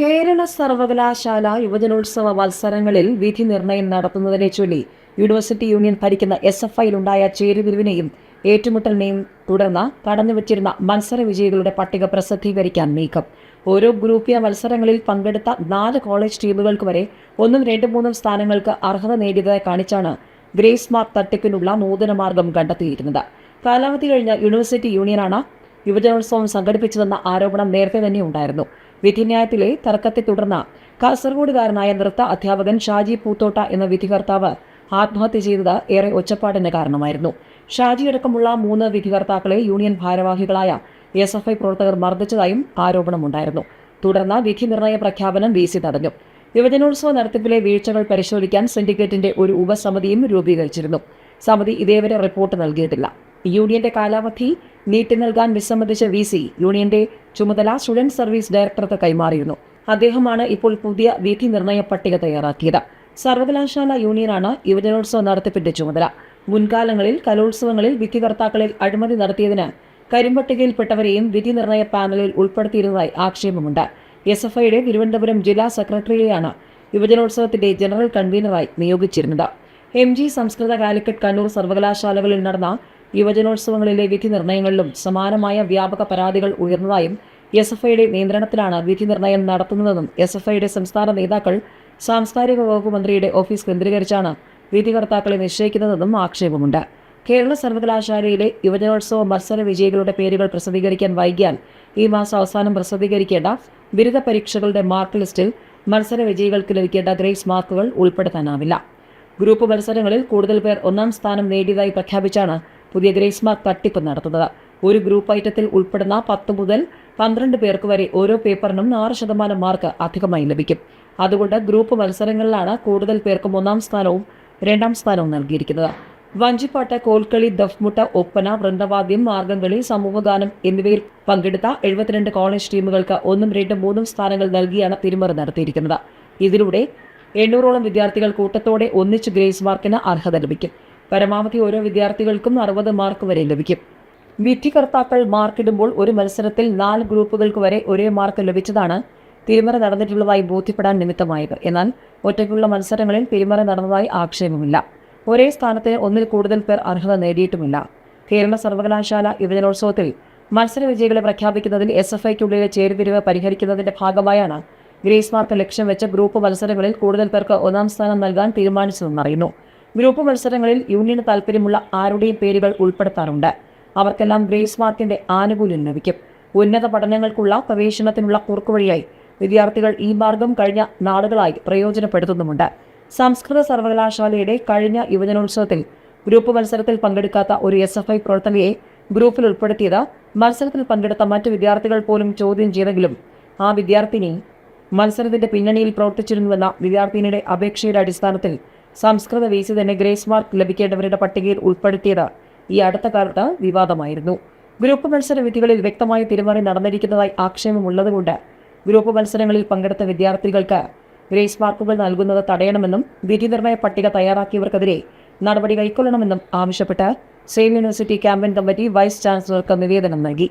കേരള സർവകലാശാല യുവജനോത്സവ മത്സരങ്ങളിൽ വിധി നിർണയം നടത്തുന്നതിനെ ചൊല്ലി യൂണിവേഴ്സിറ്റി യൂണിയൻ ഭരിക്കുന്ന എസ് എഫ് ഐയിലുണ്ടായ ചേരുതിരിവിനെയും ഏറ്റുമുട്ടലിനെയും തുടർന്ന് കടന്നുവച്ചിരുന്ന മത്സര വിജയികളുടെ പട്ടിക പ്രസിദ്ധീകരിക്കാൻ നീക്കം. ഓരോ ഗ്രൂപ്പിയ മത്സരങ്ങളിൽ പങ്കെടുത്ത നാല് കോളേജ് ടീമുകൾക്ക് വരെ ഒന്നും രണ്ടും മൂന്നും സ്ഥാനങ്ങൾക്ക് അർഹത നേടിയതായി കാണിച്ചാണ് ഗ്രേസ് മാർക്ക് തട്ടിപ്പിനുള്ള നൂതന മാർഗം കണ്ടെത്തിയിരുന്നത്. കാലാവധി കഴിഞ്ഞ യൂണിവേഴ്സിറ്റി യൂണിയനാണ് യുവജനോത്സവം സംഘടിപ്പിച്ചതെന്ന ആരോപണം നേരത്തെ തന്നെ ഉണ്ടായിരുന്നു. വിധിന്യായത്തിലെ തർക്കത്തെ തുടർന്ന് കാസർഗോഡുകാരനായ നൃത്ത അധ്യാപകൻ ഷാജി പൂത്തോട്ട എന്ന വിധികർത്താവ് ആത്മഹത്യ ചെയ്തത് ഏറെ ഒച്ചപ്പാടിന് കാരണമായിരുന്നു. ഷാജി അടക്കമുള്ള മൂന്ന് വിധികർത്താക്കളെ യൂണിയൻ ഭാരവാഹികളായ എസ് എഫ് ഐ പ്രവർത്തകർ മർദ്ദിച്ചതായും ആരോപണമുണ്ടായിരുന്നു. തുടർന്ന് വിധി നിർണയ പ്രഖ്യാപനം വി സി തടഞ്ഞു. യുവജനോത്സവ നടത്തിപ്പിലെ വീഴ്ചകൾ പരിശോധിക്കാൻ സിൻഡിക്കേറ്റിന്റെ ഒരു ഉപസമിതിയും രൂപീകരിച്ചിരുന്നു. സമിതി ഇതേവരെ റിപ്പോർട്ട് നൽകിയിട്ടില്ല. യൂണിയന്റെ കാലാവധി നീട്ടി നൽകാൻ വിസമ്മതിച്ച വി സി യൂണിയന്റെ ചുമതല സ്റ്റുഡന്റ് സർവീസ് ഡയറക്ടർക്ക് കൈമാറിയിരുന്നു. അദ്ദേഹമാണ് ഇപ്പോൾ പുതിയ വിധി നിർണയ പട്ടിക തയ്യാറാക്കിയത്. സർവകലാശാല യൂണിയനാണ് യുവജനോത്സവ നടത്തിപ്പിന്റെ ചുമതല. മുൻകാലങ്ങളിൽ കലോത്സവങ്ങളിൽ വിധികർത്താക്കളിൽ അഴിമതി നടത്തിയതിന് കരിമ്പട്ടികയിൽപ്പെട്ടവരെയും വിധി നിർണയ പാനലിൽ ഉൾപ്പെടുത്തിയിരുന്നതായി ആക്ഷേപമുണ്ട്. എസ് എഫ് ഐയുടെ തിരുവനന്തപുരം ജില്ലാ സെക്രട്ടറിയെയാണ് യുവജനോത്സവത്തിന്റെ ജനറൽ കൺവീനറായി നിയോഗിച്ചിരുന്നത്. എം ജി സംസ്കൃത കാലിക്കറ്റ് കണ്ണൂർ സർവകലാശാലകളിൽ നടന്ന യുവജനോത്സവങ്ങളിലെ വിധി നിർണയങ്ങളിലും സമാനമായ വ്യാപക പരാതികൾ ഉയർന്നതായും എസ് എഫ് ഐയുടെ നിയന്ത്രണത്തിലാണ് വിധി നിർണയം നടത്തുന്നതെന്നും എസ് എഫ് ഐയുടെ സംസ്ഥാന നേതാക്കൾ സാംസ്കാരിക വകുപ്പ് മന്ത്രിയുടെ ഓഫീസ് കേന്ദ്രീകരിച്ചാണ് വിധികർത്താക്കളെ നിശ്ചയിക്കുന്നതെന്നും ആക്ഷേപമുണ്ട്. കേരള സർവകലാശാലയിലെ യുവജനോത്സവ മത്സര വിജയികളുടെ പേരുകൾ പ്രസിദ്ധീകരിക്കാൻ വൈകിയാൽ ഈ മാസം അവസാനം പ്രസിദ്ധീകരിക്കേണ്ട ബിരുദ പരീക്ഷകളുടെ മാർക്ക് ലിസ്റ്റിൽ മത്സര വിജയികൾക്ക് ലഭിക്കേണ്ട ഗ്രേസ് മാർക്കുകൾ ഉൾപ്പെടുത്താനാവില്ല. ഗ്രൂപ്പ് മത്സരങ്ങളിൽ കൂടുതൽ പേർ ഒന്നാം സ്ഥാനം നേടിയതായി പ്രഖ്യാപിച്ചാണ് പുതിയ ഗ്രേസ് മാർക്ക് തട്ടിപ്പ് നടത്തുന്നത്. ഒരു ഗ്രൂപ്പ് ഐറ്റത്തിൽ ഉൾപ്പെടുന്ന പത്ത് മുതൽ പന്ത്രണ്ട് പേർക്ക് വരെ ഓരോ പേപ്പറിനും ആറ് ശതമാനം മാർക്ക് അധികമായി ലഭിക്കും. അതുകൊണ്ട് ഗ്രൂപ്പ് മത്സരങ്ങളിലാണ് കൂടുതൽ പേർക്ക് ഒന്നാം സ്ഥാനവും രണ്ടാം സ്ഥാനവും നൽകിയിരിക്കുന്നത്. വഞ്ചിപ്പാട്ട് കോൽക്കളി ദഫ്മുട്ട ഒപ്പന വൃന്ദവാദ്യം മാർഗംകളി സമൂഹഗാനം എന്നിവയിൽ പങ്കെടുത്ത എഴുപത്തിരണ്ട് കോളേജ് ടീമുകൾക്ക് ഒന്നും രണ്ടും മൂന്നും സ്ഥാനങ്ങൾ നൽകിയാണ് തിരുമറി നടത്തിയിരിക്കുന്നത്. ഇതിലൂടെ എണ്ണൂറോളം വിദ്യാർത്ഥികൾ കൂട്ടത്തോടെ ഒന്നിച്ച് ഗ്രേസ് മാർക്കിന് അർഹത ലഭിക്കും. പരമാവധി ഓരോ വിദ്യാർത്ഥികൾക്കും അറുപത് മാർക്ക് വരെ ലഭിക്കും. വിധികർത്താക്കൾ മാർക്കിടുമ്പോൾ ഒരു മത്സരത്തിൽ നാല് ഗ്രൂപ്പുകൾക്ക് വരെ ഒരേ മാർക്ക് ലഭിച്ചതാണ് തിരിമറ നടന്നിട്ടുള്ളതായി ബോധ്യപ്പെടാൻ നിമിത്തമായത്. എന്നാൽ ഒറ്റയ്ക്കുള്ള മത്സരങ്ങളിൽ തിരിമറ നടന്നതായി ആക്ഷേപമില്ല. ഒരേ സ്ഥാനത്തിന് ഒന്നിൽ കൂടുതൽ പേർ അർഹത നേടിയിട്ടുമില്ല. കേരള സർവകലാശാല യുവജനോത്സവത്തിൽ മത്സര വിജയികളെ പ്രഖ്യാപിക്കുന്നതിൽ എസ് എഫ് ഐക്കുള്ളിലെ ചേരുതിരിവ് പരിഹരിക്കുന്നതിന്റെ ഭാഗമായാണ് ഗ്രേസ് മാർക്ക് ലക്ഷ്യം വെച്ച ഗ്രൂപ്പ് മത്സരങ്ങളിൽ കൂടുതൽ പേർക്ക് ഒന്നാം സ്ഥാനം നൽകാൻ തീരുമാനിച്ചതെന്നറിയുന്നു. ഗ്രൂപ്പ് മത്സരങ്ങളിൽ യൂണിയന് താൽപ്പര്യമുള്ള ആരുടെയും പേരുകൾ ഉൾപ്പെടുത്താറുണ്ട്. അവർക്കെല്ലാം ഗ്രേസ് മാർക്കിന്റെ ആനുകൂല്യം ലഭിക്കും. ഉന്നത പഠനങ്ങൾക്കുള്ള പ്രവേശനത്തിനുള്ള കുറുക്കുവഴിയായി വിദ്യാർത്ഥികൾ ഈ മാർഗം കഴിഞ്ഞ നാളുകളായി പ്രയോജനപ്പെടുത്തുന്നുമുണ്ട്. സംസ്കൃത സർവകലാശാലയുടെ കഴിഞ്ഞ യുവജനോത്സവത്തിൽ ഗ്രൂപ്പ് മത്സരത്തിൽ പങ്കെടുക്കാത്ത ഒരു എസ് എഫ് ഐ പ്രവർത്തകയെ ഗ്രൂപ്പിൽ ഉൾപ്പെടുത്തിയത് മത്സരത്തിൽ പങ്കെടുത്ത മറ്റ് വിദ്യാർത്ഥികൾ പോലും ചോദ്യം ചെയ്തെങ്കിലും ആ വിദ്യാർത്ഥിനി മത്സരത്തിന്റെ പിന്നണിയിൽ പ്രവർത്തിച്ചിരുന്നുവെന്ന വിദ്യാർത്ഥിനിയുടെ അപേക്ഷയുടെ അടിസ്ഥാനത്തിൽ സംസ്കൃത വീസി തന്നെ ഗ്രേസ് മാർക്ക് ലഭിക്കേണ്ടവരുടെ പട്ടികയിൽ ഉൾപ്പെടുത്തിയത് ഈ അടുത്ത കാലത്ത് വിവാദമായിരുന്നു. ഗ്രൂപ്പ് മത്സര വിധികളിൽ വ്യക്തമായ തിരുമറി നടന്നിരിക്കുന്നതായി ആക്ഷേപമുള്ളതുകൊണ്ട് ഗ്രൂപ്പ് മത്സരങ്ങളിൽ പങ്കെടുത്ത വിദ്യാർത്ഥികൾക്ക് ഗ്രേസ് മാർക്കുകൾ നൽകുന്നത് തടയണമെന്നും വിധി നിർണയ പട്ടിക തയ്യാറാക്കിയവർക്കെതിരെ നടപടി കൈക്കൊള്ളണമെന്നും ആവശ്യപ്പെട്ട് സെയിൽ യൂണിവേഴ്സിറ്റി ക്യാമ്പയിൻ കമ്മിറ്റി വൈസ് ചാൻസലർക്ക് നിവേദനം നൽകി.